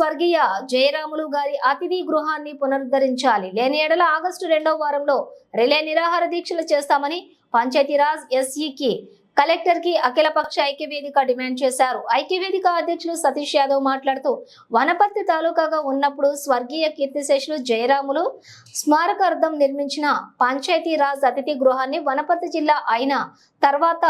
స్వర్గీయ జయరాములు గారి అతిథి గృహాన్ని పునరుద్ధరించాలి. లేని ఏడల ఆగస్టు రెండవ వారంలో రిలే నిరాహార దీక్షలు చేస్తామని పంచాయతీరాజ్ ఎస్ఈకి కలెక్టర్కి అఖిలపక్ష ఐక్యవేదిక డిమాండ్ చేశారు. ఐక్యవేదిక అధ్యక్షులు సతీష్ యాదవ్ మాట్లాడుతూ వనపర్తి తాలూకాగా ఉన్నప్పుడు స్వర్గీయ కీర్తిశేషులు జయరాములు స్మారకార్థం నిర్మించిన పంచాయతీరాజ్ అతిథి గృహాన్ని వనపర్తి జిల్లా అయిన తర్వాత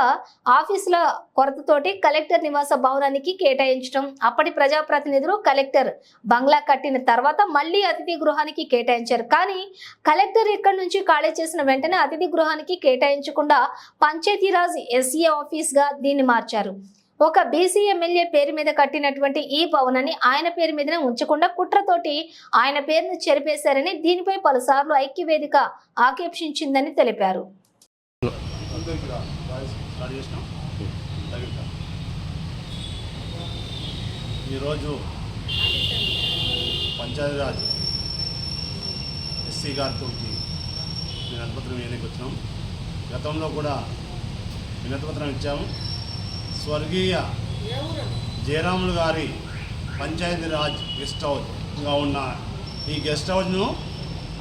ఆఫీసుల కొరతతోటి కలెక్టర్ నివాస భవనానికి కేటాయించడం. అప్పటి ప్రజాప్రతినిధులు కలెక్టర్ బంగ్లా కట్టిన తర్వాత మళ్ళీ అతిథి గృహానికి కేటాయించారు. కానీ కలెక్టర్ ఇక్కడి నుంచి ఖాళీ చేసిన వెంటనే అతిథి గృహానికి కేటాయించకుండా పంచాయతీరాజ్ ఎస్ బీసీఏ ఆఫీస్గా దీన్ని మార్చారు. ఒక బీసీ ఎమ్మెల్యే పేరు మీద కట్టినటువంటి ఈ భవనాన్ని ఆయన పేరు మీదనే ఉంచకుండా కుట్రతోటి ఆయన పేరును చెరిపేశారని దీనిపై పలుసార్లు ఐక్యవేదిక ఆక్షేపించిందని తెలిపారు. ఈరోజు పంచాయతీరాజ్ ఎస్సీ గారితో వినతిపత్రం వేయడానికి వచ్చినాం గతంలో కూడా వినతిపత్రం ఇచ్చాము. స్వర్గీయ జయరాములు గారి పంచాయతీరాజ్ గెస్ట్ హౌస్గా ఉన్న ఈ గెస్ట్ హౌస్ను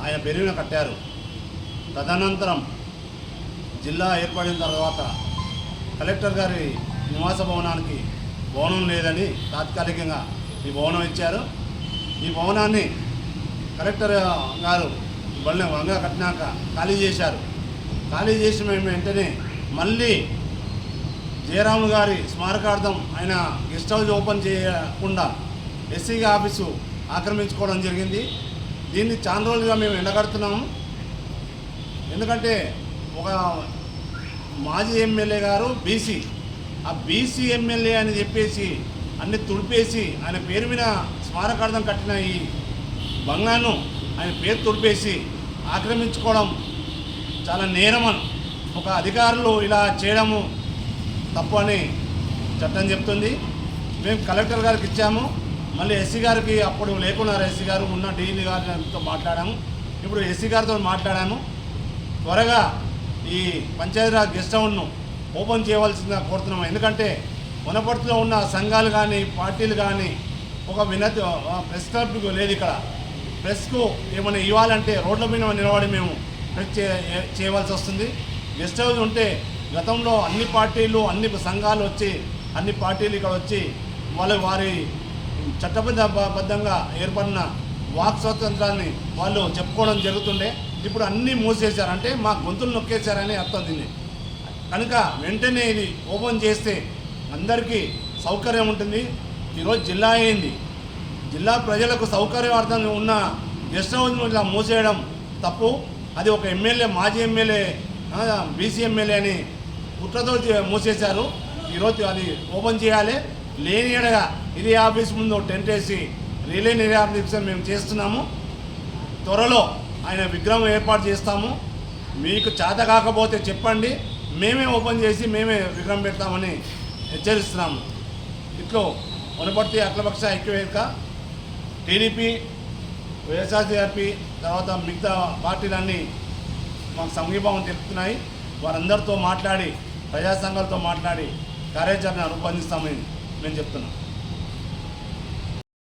ఆయన పెరిగిన కట్టారు. తదనంతరం జిల్లా ఏర్పడిన తర్వాత కలెక్టర్ గారి నివాస భవనానికి భవనం లేదని తాత్కాలికంగా ఈ భవనం ఇచ్చారు. ఈ భవనాన్ని కలెక్టర్ గారు బళ్ళ వంగ కట్టినాక ఖాళీ చేశారు. ఖాళీ చేసిన వెంటనే మళ్ళీ జయరాము గారి స్మారకార్థం ఆయన గెస్ట్ హౌస్ ఓపెన్ చేయకుండా ఎస్సీ ఆఫీసు ఆక్రమించుకోవడం జరిగింది. దీన్ని చాలా రోజులుగా మేము ఎండగడుతున్నాము. ఎందుకంటే ఒక మాజీ ఎమ్మెల్యే గారు బీసీ. ఆ బీసీ ఎమ్మెల్యే అని చెప్పేసి అన్ని తుడిపేసి ఆయన పేరు మీద స్మారకార్థం కట్టిన ఈ బంగ్లాను ఆయన పేరు తుడిపేసి ఆక్రమించుకోవడం చాలా నేరమని. ఒక అధికారులు ఇలా చేయడము తప్పు అని చట్టం చెప్తుంది. మేము కలెక్టర్ గారికి ఇచ్చాము. మళ్ళీ ఎస్సీ గారికి అప్పుడు లేకున్నారు ఎస్సీ గారు ఉన్న డీఈ గారితో మాట్లాడాము. ఇప్పుడు ఎస్సీ గారితో మాట్లాడాము. త్వరగా ఈ పంచాయతీరాజ్ గెస్ట్ హౌస్ను ఓపెన్ చేయవలసిందిగా కోరుతున్నాము. ఎందుకంటే మునపర్తిలో ఉన్న సంఘాలు కానీ పార్టీలు కానీ ఒక వినతి ప్రెస్ క్లబ్ లేదు ఇక్కడ. ప్రెస్కు ఏమైనా ఇవ్వాలంటే రోడ్ల మీద నిలబడి మేము ప్రెస్ చేయవలసి వస్తుంది. గెస్ట్ హౌస్ ఉంటే గతంలో అన్ని పార్టీలు అన్ని సంఘాలు వచ్చి అన్ని పార్టీలు ఇక్కడ వచ్చి వాళ్ళ వారి చట్టబద్ధబద్ధంగా ఏర్పడిన వాక్ స్వాతంత్రాన్ని వాళ్ళు చెప్పుకోవడం జరుగుతుండే. ఇప్పుడు అన్నీ మూసేశారంటే మా గొంతులు నొక్కేశారని అర్థం దీన్ని. కనుక వెంటనే ఇది ఓపెన్ చేస్తే అందరికీ సౌకర్యం ఉంటుంది. ఈరోజు జిల్లా అయింది. జిల్లా ప్రజలకు సౌకర్యవార్థంగా ఉన్న గెస్ట్ హౌస్ను ఇలా మూసేయడం తప్పు. అది ఒక ఎమ్మెల్యే మాజీ ఎమ్మెల్యే బీసీ ఎమ్మెల్యే అని కుట్రతో మూసేశారు. ఈరోజు అది ఓపెన్ చేయాలి. లేని ఎడగా ఇది ఆఫీస్ ముందు టెంట్ వేసి రిలే నిరాదీక్ష మేము చేస్తున్నాము. త్వరలో ఆయన విగ్రహం ఏర్పాటు చేస్తాము. మీకు చేత కాకపోతే చెప్పండి. మేమే ఓపెన్ చేసి మేమే విగ్రహం పెడతామని హెచ్చరిస్తున్నాము. ఇట్లో వనపర్తి అఖిలపక్ష ఐక్యవేదిక టీడీపీ వైఎస్ఆర్సీఆర్పీ తర్వాత మిగతా పార్టీలన్నీ మాకు సంఘీభావం తెలుపుతున్నాయి. వారందరితో మాట్లాడి ప్రజా సంఘాలతో మాట్లాడి కార్యాచరణ రూపొందిస్తామని మేము చెప్తున్నాం.